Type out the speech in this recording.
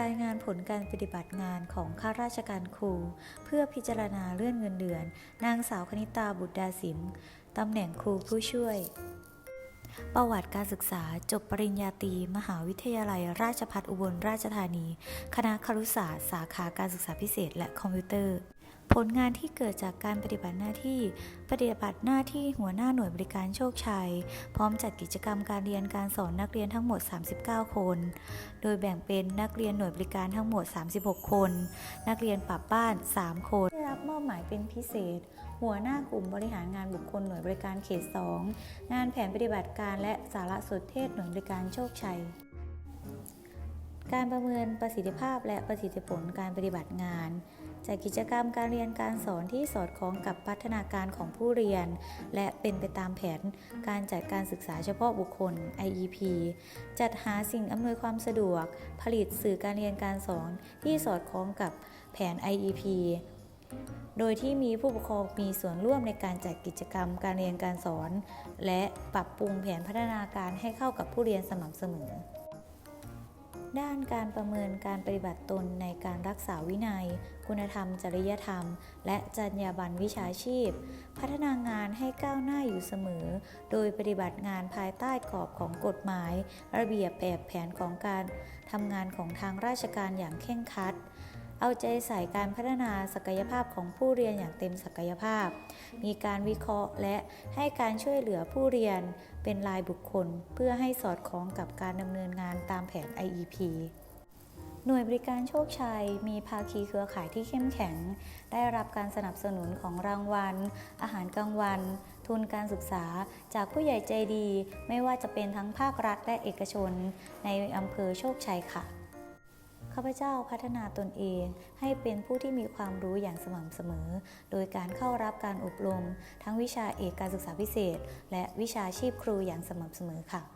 รายงานผลการปฏิบัติงานของข้าราชการครู เพื่อพิจารณาเลื่อนเงินเดือน นางสาวคณิตาบุตรดาสิมตำแหน่งครูผู้ช่วย ประวัติการศึกษาจบปริญญาตรีมหาวิทยาลัย ราชภัฏอุบลราชธานี คณะครุศาสตร์ สาขาการศึกษาพิเศษและคอมพิวเตอร์ ผลงานที่เกิดจากการปฏิบัติหน้าที่ ปฏิบัติหน้าที่หัวหน้าหน่วยบริการโชคชัย พร้อมจัดกิจกรรมการเรียนการสอนนักเรียนทั้งหมด 39 คน โดยแบ่งเป็นนักเรียนหน่วยบริการทั้งหมด 36 คน นักเรียนปรับบ้าน 3 คนได้รับมอบหมายเป็นพิเศษ หัวหน้ากลุ่มบริหารงานบุคคลหน่วยบริการเขต 2 งานแผนปฏิบัติการและสารสนเทศหน่วยบริการโชคชัย การประเมินประสิทธิภาพและประสิทธิผลการปฏิบัติงาน จากกิจกรรมการเรียนการสอนที่สอดคล้องกับพัฒนาการของผู้เรียน และเป็นไปตามแผนการจัดการศึกษาเฉพาะบุคคล IEP จัดหาสิ่งอำนวยความสะดวก ผลิตสื่อการเรียนการสอนที่สอดคล้องกับแผน IEP โดยที่มีผู้ปกครองมีส่วนร่วมในการจัดกิจกรรมการเรียนการสอน และปรับปรุงแผนพัฒนาการให้เข้ากับผู้เรียนสม่ำเสมอ ด้านการประเมินการปฏิบัติตนในการรักษาวินัย คุณธรรม จริยธรรม และจรรยาบรรณวิชาชีพ พัฒนางานให้ก้าวหน้าอยู่เสมอ โดยปฏิบัติงานภายใต้กรอบของกฎหมาย ระเบียบแบบแผนของการทำงานของทางราชการอย่างเคร่งครัด เอาใจใส่การพัฒนาศักยภาพของผู้เรียนอย่างเต็มศักยภาพ มีการวิเคราะห์และให้การช่วยเหลือผู้เรียนเป็นรายบุคคล เพื่อให้สอดคล้องกับการดำเนินงานตามแผน IEP หน่วยบริการโชคชัย มีภาคีเครือข่ายที่เข้มแข็ง ได้รับการสนับสนุนของรางวัล อาหารกลางวัน ทุนการศึกษา จากผู้ใหญ่ใจดี ไม่ว่าจะเป็นทั้งภาครัฐและเอกชน ในอำเภอโชคชัยค่ะ ข้าพเจ้าพัฒนาตนเองให้เป็นผู้ที่มีความรู้อย่างสม่ำเสมอ โดยการเข้ารับการอบรม ทั้งวิชาเอกการศึกษาพิเศษ และวิชาชีพครูอย่างสม่ำเสมอค่ะ